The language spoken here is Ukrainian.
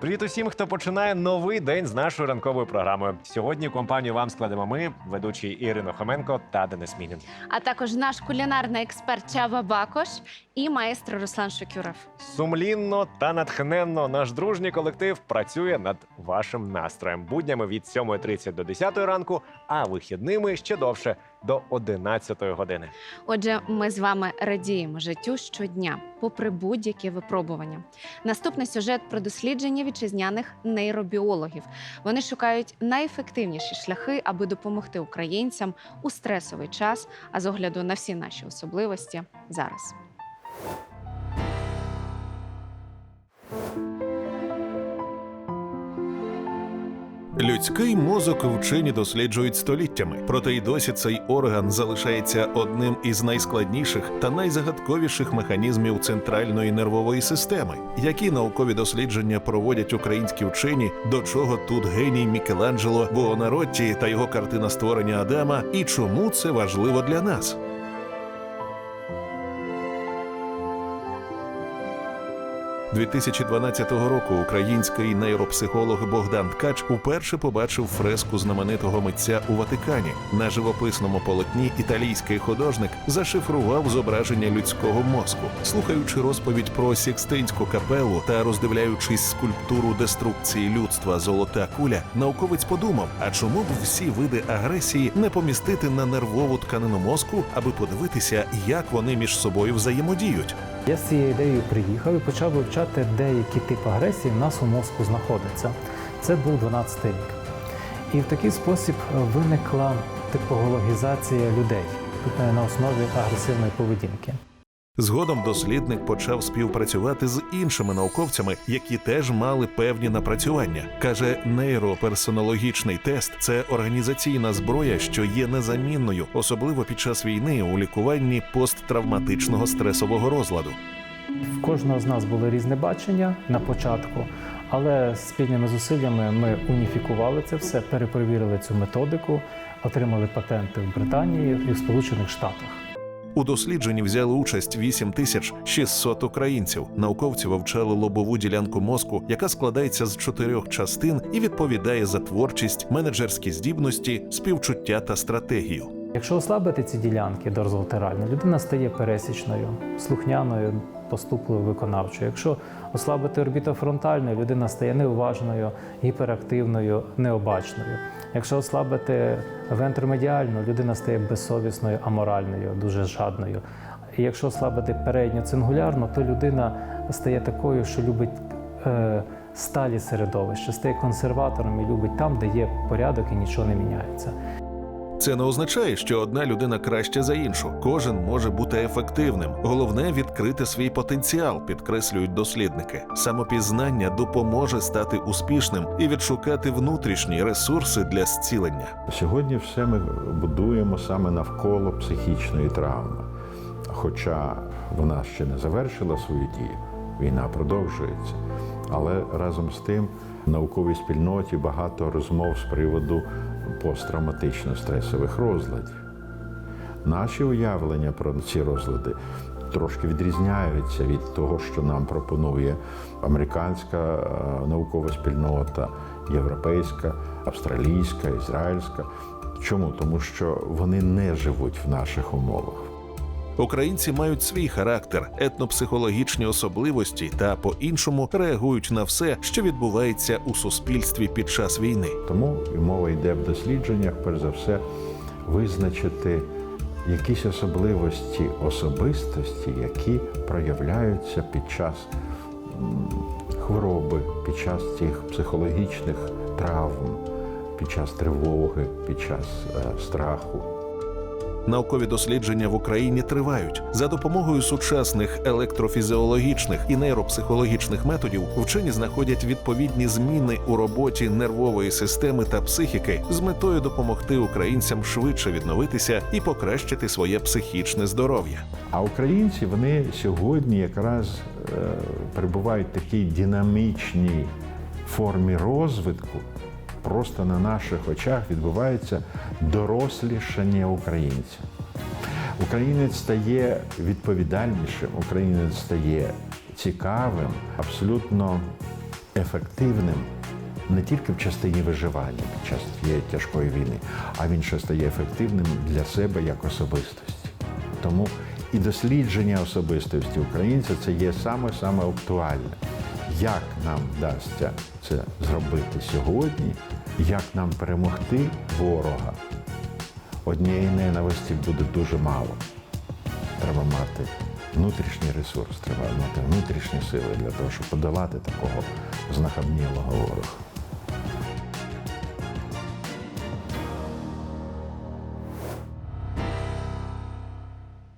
Привіт усім, хто починає новий день з нашою ранковою програмою. Сьогодні компанію вам складемо ми, ведучі Ірина Хоменко та Денис Мінін. а також наш кулінарний експерт Чава Бакош і маестро Руслан Шокюров. Сумлінно та натхненно наш дружній колектив працює над вашим настроєм буднями від 7.30 до 10 ранку, а вихідними ще довше до 11 години. Отже, ми з вами радіємо життю щодня, попри будь-які випробування. Наступний сюжет про дослідження вітчизняних нейробіологів. Вони шукають найефективніші шляхи, аби допомогти українцям у стресовий час. А з огляду на всі наші особливості зараз. Людський мозок вчені досліджують століттями, проте й досі цей орган залишається одним із найскладніших та найзагадковіших механізмів центральної нервової системи. Які наукові дослідження проводять українські вчені, до чого тут геній Мікеланджело Буонаротті та його картина створення Адама, і чому це важливо для нас? – 2012 року український нейропсихолог Богдан Ткач уперше побачив фреску знаменитого митця у Ватикані. На живописному полотні італійський художник зашифрував зображення людського мозку. Слухаючи розповідь про Сікстинську капелу та роздивляючись скульптуру деструкції людства Золота куля, науковець подумав: а чому б всі види агресії не помістити на нервову тканину мозку, аби подивитися, як вони між собою взаємодіють? Я з цією ідеєю приїхав і почав вивчати, деякі тип агресії в нас у мозку знаходиться. Це був 12 рік. І в такий спосіб виникла типологізація людей е, на основі агресивної поведінки. Згодом дослідник почав співпрацювати з іншими науковцями, які теж мали певні напрацювання. каже, нейроперсонологічний тест це організаційна зброя, що є незамінною, особливо під час війни у лікуванні посттравматичного стресового розладу. В кожного з нас було різне бачення на початку, але спільними зусиллями ми уніфікували це все, перепровірили цю методику, отримали патенти в Британії і в Сполучених Штатах. У дослідженні взяли участь 8600 українців. Науковці вивчали лобову ділянку мозку, яка складається з чотирьох частин і відповідає за творчість, менеджерські здібності, співчуття та стратегію. Якщо ослабити ці ділянки дорзолатерально, людина стає пересічною, слухняною, поступливо виконавчою. Якщо ослабити орбітофронтальну, людина стає неуважною, гіперактивною, необачною. Якщо ослабити вентромедіальну, людина стає безсовісною, аморальною, дуже жадною. І якщо ослабити передню цингулярну, то людина стає такою, що любить е, сталі середовище, стає консерватором і любить там, де є порядок і нічого не міняється. Це не означає, що одна людина краще за іншу. Кожен може бути ефективним. Головне відкрити свій потенціал, підкреслюють дослідники. Самопізнання допоможе стати успішним і відшукати внутрішні ресурси для зцілення. Сьогодні все ми будуємо саме навколо психічної травми. Хоча вона ще не завершила свою дію, війна продовжується. Але разом з тим науковій спільноті багато розмов з приводу посттравматично-стресових розладів. Наші уявлення про ці розлади трошки відрізняються від того, що нам пропонує американська е, наукова спільнота, європейська, австралійська, ізраїльська. Чому? Тому що вони не живуть в наших умовах. Українці мають свій характер, етнопсихологічні особливості та по-іншому реагують на все, що відбувається у суспільстві під час війни. Тому мова йде в дослідженнях, перш за все, визначити якісь особливості особистості, які проявляються під час хвороби, під час тих психологічних травм, під час тривоги, під час е, страху. Наукові дослідження в Україні тривають за допомогою сучасних електрофізіологічних і нейропсихологічних методів. Вчені знаходять відповідні зміни у роботі нервової системи та психіки з метою допомогти українцям швидше відновитися і покращити своє психічне здоров'я. А українці вони сьогодні якраз е, перебувають в такій динамічній формі розвитку. Просто на наших очах відбувається дорослішання українця. Українець стає відповідальнішим, українець стає цікавим, абсолютно ефективним не тільки в частині виживання під час цієї тяжкої війни, а він ще стає ефективним для себе як особистості. Тому і дослідження особистості українця це є саме-саме актуальне. Як нам вдасться це зробити сьогодні, як нам перемогти ворога? Однієї ненависті буде дуже мало. Треба мати внутрішній ресурс, треба мати внутрішні сили для того, щоб подолати такого знахабнілого ворога.